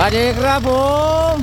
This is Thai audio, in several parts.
วัสดีครับผม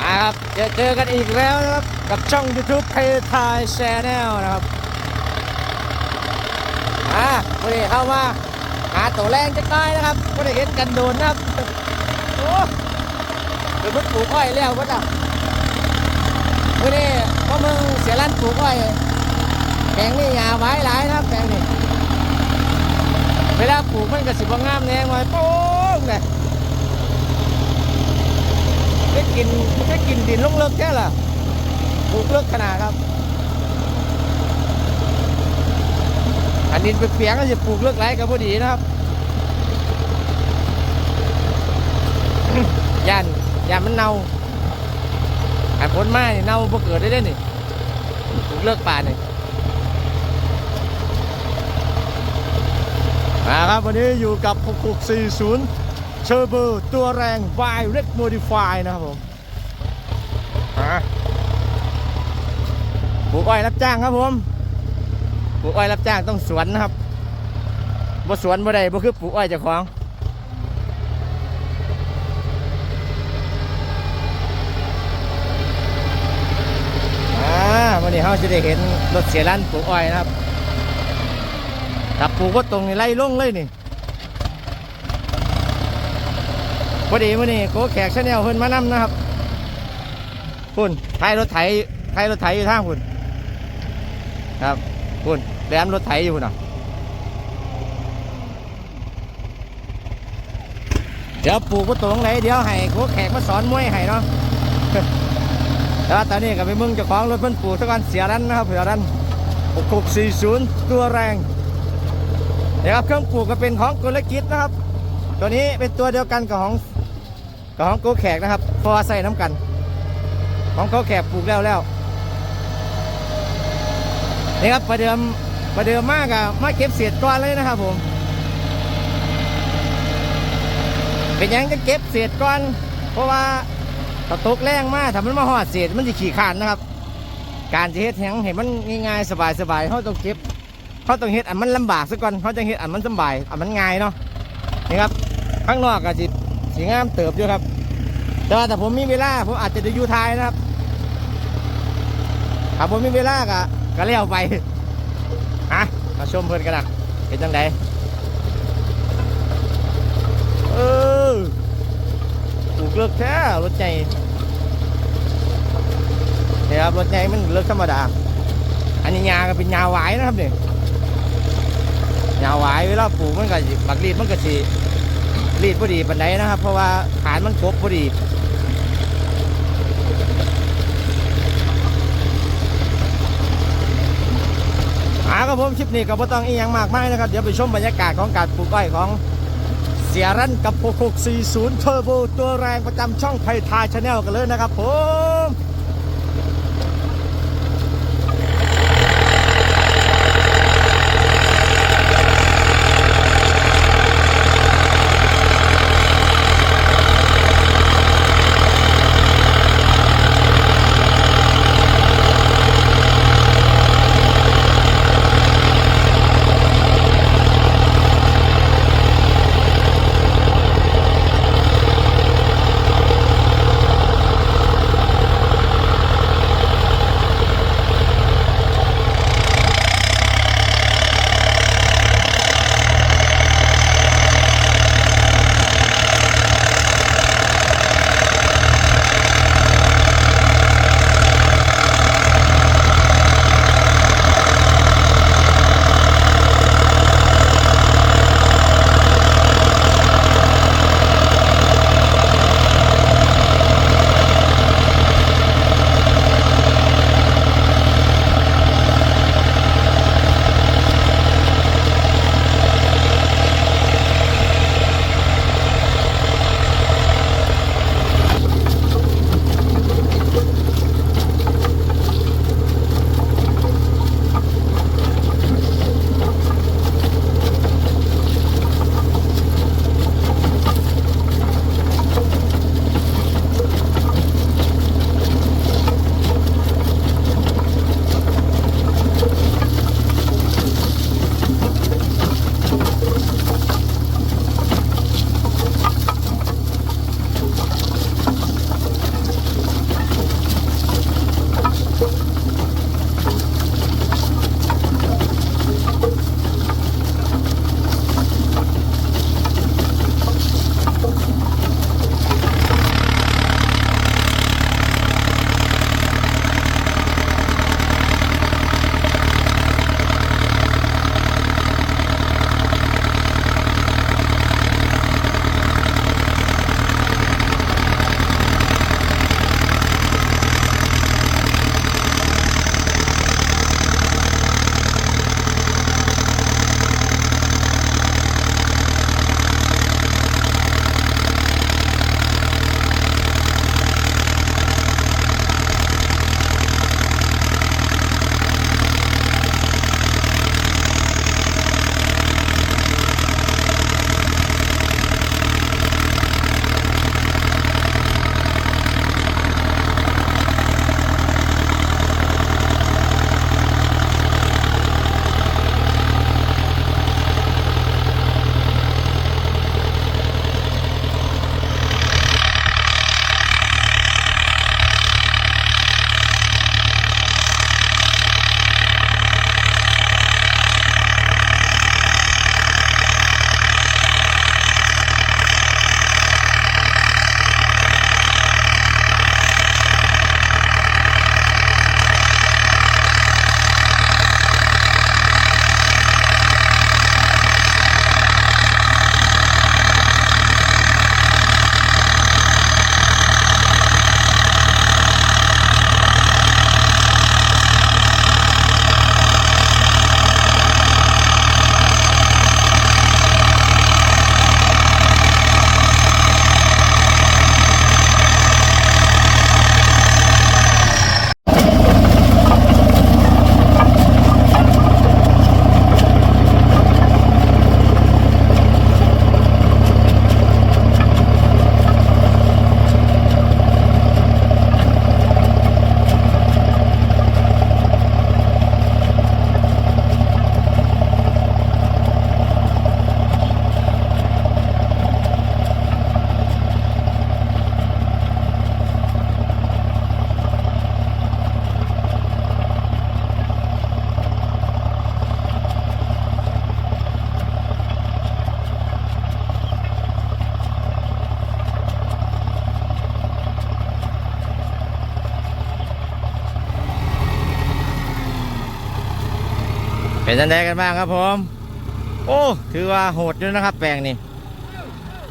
มาครับเจอเจอกันอีกแล้วนะครับ กับช่อง YouTube ไทยไทยแชนแนลนะครับอ่าวันนี้เข้ามาหาตัวแรงจะได้นะครับไม่ได้เห็นกันโดนนะครับโอ้เดี๋ยมึงปลูกอ้อยแล้ววะจ้ะวันนี้พวกมึงเสียร้านปลูกอ้อยแปลงนี่ยาไว้หลายนะครับแปลงนี่เวลาปลูกมันก็สิบางามแน่หน่อยโป้งเลย ได้กินได้กินดินลงเลิกแค่ล่ะปลูกเลิกขนาดครับ อันดินเปียกก็จะปลูกเลิกไรกับพอดีนะครับยันยันมันเน่าอันผลไม้เน่าพอเกิดได้ด้นี่ปลูกเลิกป่านี่มาครับวันนี้อยู่กับ 6640 เชอร์เบอร์ตัวแรง y Red Modify นะครับผมปลูกอ้อยรับจ้างครับผมปลูกอ้อยรับจ้างต้องสวนนะครับบ่สวนบ่ได้บ่คือปลูกอ้อยเจ้าของอ่าวันนี้เราจะได้เห็นรถเสียรันปลูกอ้อยนะครับถ้าปลูกก็ตรงนี่ไล่ลงเลยนี่ พอดีมื่อนี้โกแขกชาแนลเพิ่นมานำนะครับคุณท้ายรถไถท้ายรถไถอยู่ทางคุณครับคุณแหลมรถไถอยู่คุณอะเดี๋ยวปลูกก็ตรงไหนเดี๋ยวให้โกแขกมาสอนมวยให้เนาะแต่ว่าตอนนี้ก็ไปมึงเจ้าของรถเพิ่นปลูกทุกวันเสียรันนะครับเสียรัน6640ตัวแรงเดี๋ยวครับเครื่องปลูกก็เป็นของกุลกิจนะครับ ตัวนี้เป็นตัวเดียวกันกับของ กับของโกแขกนะครับเพราะว่าใส่น้ำกันของโกแขกปลูกแล้วแล้วนี่ครับประเดิมประเดิมมากอะมาเก็บเศษก้อนเลยนะครับผมเป็นยังจะเก็บเศษก้อน เพราะว่าถ้าตกแรงมากถ้ามันมาหอดเศษมันจะขี่ขานนะครับ การจะเฮ็ดแหงเห็นมันง่ายๆสบายๆเขาต้องเก็บเขาต้องเฮ็ดอันมันลำบากซะก่อนเขาจะเฮ็ดอันมันสบายอันมันง่ายเนาะนี่ครับข้างนอกก็จิ สีงามเติบอยู่ครับ แต่ว่าแต่ผมมีเวลาผมอาจจะได้อยู่ไทายนะครับถ้าผมมีเวลาก็ก็เลี้ยวไปฮะมาชมเพื่อนกันนะเป็นจังไดเออปลูกเลิกแท้รถใหญ่เนี่ยครับรถใหญ่มันเลิกธรรมดา อันนี้ยาก็เป็นยาหวายนะครับเนี่ยยาวหวายเวลาปลูกมันก็บักรีดมันก็สิ รีดพอดีปันไดนะครับ เพราะว่าฐานมันกบพอดีอาครับผมคลิปนี้ก็บ่ต้องอียังมากมายนะครับ เดี๋ยวไปชมบรรยากาศของการปลูกอ้อยของเสียรันกับ 6640 เทอร์โบตัวแรงประจำช่องไทยทาชาแนลกันเลยนะครับผม เป็นจังไดกันบ้างครับผม โอ้ถือว่าโหดอยู่นะครับ แปลงนี่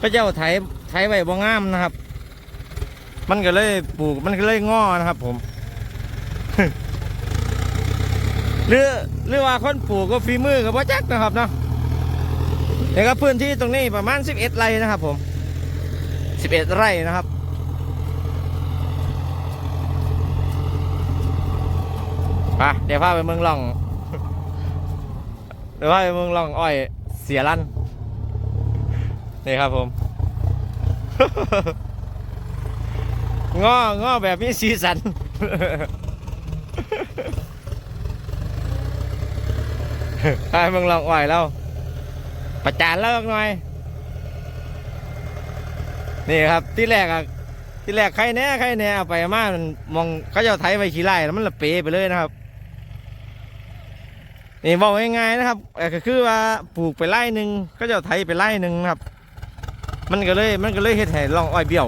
พระเจ้าไถไถไว้บ่งามนะครับ มันก็เลยปลูกมันก็เลยงอนะครับ ผมหรือหรือว่าคนปลูกก็ฝีมือกับว่าจักนะครับเนาะเดี๋ยวก็พื้นที่ตรงนี้ประมาณ 11 ไร่นะครับ ผม 11 ไร่นะครับไปเดี๋ยวพาไปเมืองล่อง ดี๋ยวพาไปมืองลองอ้อยเสียรันนี่ครับผมง้อง้อแบบมีสีสันพาไปมืองลองอ้อยแล้วประจานเลิกหน่อย นี่ครับที่แรกอะที่แรกใครแน่ใครแน่เอาไปมามันมองเขาจะเอาไถไปขี้ไร่แล้วมันละเปไปเลยนะครับ นี่บอกง่ายๆนะครับก็คือว่าปลูกไปไร่หนึ่งก็จะไถไปไร่หนึ่งนะครับ มันก็เลยมันก็เลยเฮ็ดให้ร่องอ้อยเบี้ยว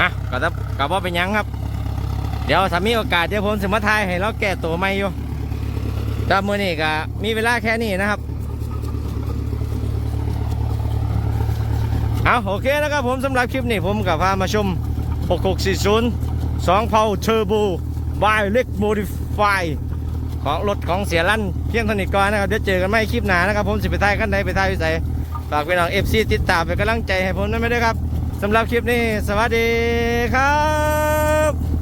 อะก็จะก็บ่เป็นยังครับ เดี๋ยวถ้ามีโอกาสเดี๋ยวผมจะมาทายให้เราแก้ตัวใหม่อยู่แต่มื้อนี้ก็มีเวลาแค่นี้นะครับเอาโอเคนะครับผมสำหรับคลิปนี้ผมกับพามาชม 6640 2เผาเทอร์โบ บายเล็กโมดิฟายของรถของเสียลั่นเพียงเท่านี้ก่อนนะครับ เดี๋ยวเจอกันไม่คลิปหน้านะครับ ผมสิไปท้ายกันใดไปท้ายวิสัยฝากพี่น้องเอฟซีติดตามเป็นกำลังใจให้ผมด้วยไม่ได้วยครับสำหรับคลิปนี้ สวัสดีครับ